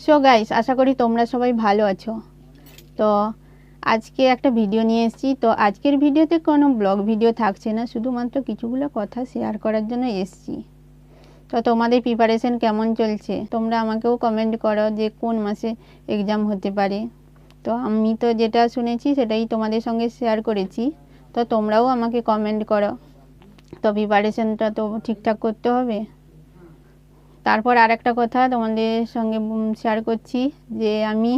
So guys আশা করি তোমরা সবাই ভালো আছো। তো, আজকে একটা ভিডিও নিয়ে এসেছি। তো, আজকের ভিডিওতে কোনো ব্লগ ভিডিও থাকছে না, শুধুমাত্র কিছুগুলো কথা শেয়ার করার জন্য এসেছি। তো, তোমাদের প্রিপারেশন কেমন চলছে? তোমরা আমাকেও কমেন্ট করো যে কোন মাসে এক্সাম হতে পারে। তো, আমি তো যেটা শুনেছি, সেটাই তোমাদের সঙ্গে শেয়ার করেছি। তো, তোমরাও আমাকে কমেন্ট করো। তো প্রিপারেশনটা তো ঠিকঠাক করতে হবে। তারপর আর একটা কথা তোমাদের সঙ্গে শেয়ার করছি যে আমি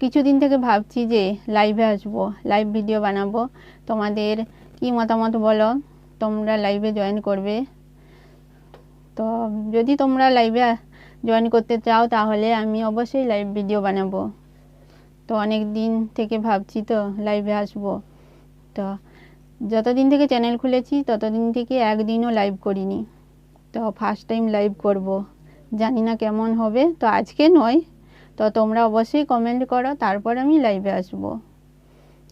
কিছুদিন থেকে ভাবছি যে লাইভে আসব লাইভ ভিডিও বানাবো। তোমাদের কি মতামত বলো? তোমরা লাইভে জয়েন করবে? তো যদি তোমরা লাইভে জয়েন করতে চাও তাহলে আমি অবশ্যই লাইভ ভিডিও বানাবো। তো অনেক দিন থেকে ভাবছি তো লাইভে আসব। তো যতদিন থেকে চ্যানেল খুলেছি ততদিন থেকে একদিনও লাইভ করিনি। তো ফার্স্ট টাইম লাইভ করব। জানি না কেমন হবে, তো আজকে নয়। তো তোমরা অবশ্যই কমেন্ট করো, তারপর আমি লাইভে আসব।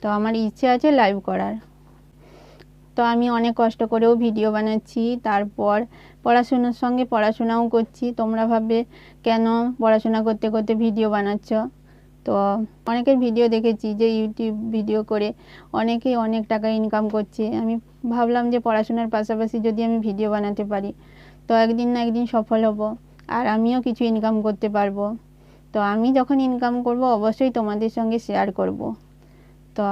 তো আমার ইচ্ছে আছে লাইভ করার। তো আমি অনেক কষ্ট করেও ভিডিও বানাচ্ছি, তারপর পড়াশোনার সঙ্গে পড়াশোনাও করছি। তোমরা ভাববে, কেন পড়াশোনা করতে করতে ভিডিও বানাচ্ছ? তো অনেকের ভিডিও দেখেছি যে ইউটিউব ভিডিও করে অনেকেই অনেক টাকা ইনকাম করছে। আমি ভাবলাম যে পড়াশোনার পাশাপাশি যদি আমি ভিডিও বানাতে পারি, তো একদিন না একদিন সফল হব। আর আমিও কিছু ইনকাম করতে পারব। তো আমি যখন ইনকাম করব, অবশ্যই তোমাদের সঙ্গে শেয়ার করব। তো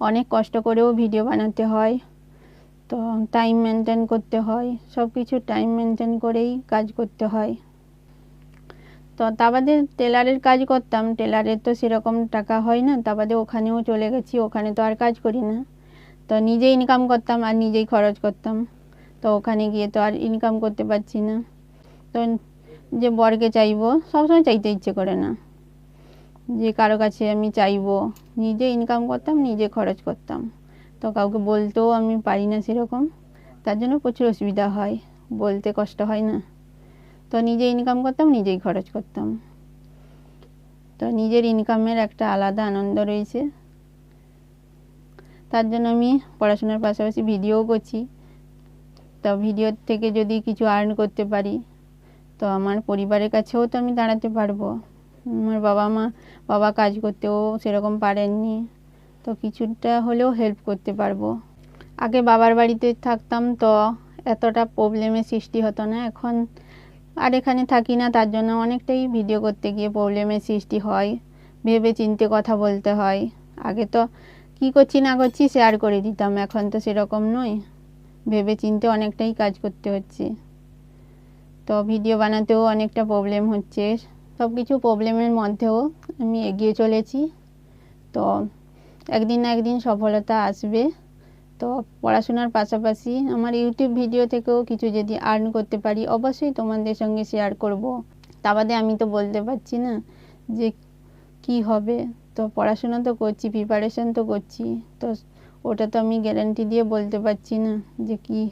অনেক কষ্ট করেও ভিডিও বানাতে হয়। তো টাইম মেনটেন করতে হয়। সব কিছু টাইম মেনটেন করেই কাজ করতে হয়। তো তা বাদে টেলারের কাজ করতাম। টেলারের তো সেরকম টাকা হয় না। তা বাদে ওখানেও চলে গেছি। ওখানে তো আর কাজ করি না। তো নিজে ইনকাম করতাম আর নিজেই খরচ করতাম। তো ওখানে গিয়ে তো আর ইনকাম করতে পারছি না। তো যে বরকে চাইব, সবসময় চাইতে ইচ্ছে করে না। যে কারও কাছে আমি চাইব, নিজে ইনকাম করতাম, নিজে খরচ করতাম। তো কাউকে বলতেও আমি পারি না সেরকম। তার জন্য প্রচুর অসুবিধা হয়, বলতে কষ্ট হয় না। তো নিজে ইনকাম করতাম, নিজেই খরচ করতাম। তো নিজের ইনকামের একটা আলাদা আনন্দ রয়েছে। তার জন্য আমি পড়াশোনার পাশাপাশি ভিডিও করছি। তো ভিডিওর থেকে যদি কিছু আর্ন করতে পারি, তো আমার পরিবারের কাছেও তো আমি দাঁড়াতে পারব। আমার বাবা মা, বাবা কাজ করতেও সেরকম পারেননি, তো কিছুটা হলেও হেল্প করতে পারব। আগে বাবার বাড়িতে থাকতাম তো এতটা প্রবলেমের সৃষ্টি হতো না, এখন আর এখানে থাকি না, তার জন্য অনেকটাই ভিডিও করতে গিয়ে প্রবলেমের সৃষ্টি হয় ভেবে চিনতে কথা বলতে হয়। আগে তো কি করছি না করছি শেয়ার করে দিতাম, এখন তো সেরকম নয়। ভেবে চিনতে অনেকটাই কাজ করতে হচ্ছে। তো ভিডিও বানাতেও অনেকটা প্রবলেম হচ্ছে। সব কিছু প্রবলেমের মধ্যেও আমি এগিয়ে চলেছি। তো একদিন না একদিন সফলতা আসবে। তো পড়াশোনার পাশাপাশি আমার ইউটিউব ভিডিও থেকেও কিছু যদি আর্ন করতে পারি, অবশ্যই তোমাদের সঙ্গে শেয়ার করব। তা বাদে আমি তো বলতে পারছি না যে কি হবে। তো পড়াশোনা তো করছি প্রিপারেশন তো করছি। তো ওটা তো আমি গ্যারান্টি দিয়ে বলতে পারছি না যে কি,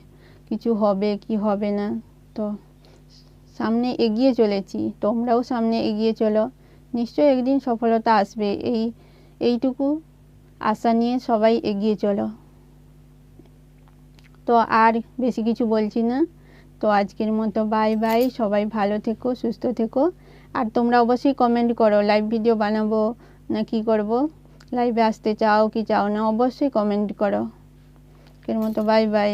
কিছু হবে কি হবে না। তো সামনে এগিয়ে চলেছি, তোমরাও সামনে এগিয়ে চলো। নিশ্চয়ই একদিন সফলতা আসবে, এই, এইটুকু আশা নিয়ে সবাই এগিয়ে চলো। তো আর বেশি কিছু বলছি না। তো আজকের মতো বাই বাই সবাই ভালো থেকো, সুস্থ থেকো। আর তোমরা অবশ্যই কমেন্ট করো লাইভ ভিডিও বানাবো না কি করব। লাইভে আসতে চাও কি চাও না অবশ্যই কমেন্ট করো। এর মতো বাই বাই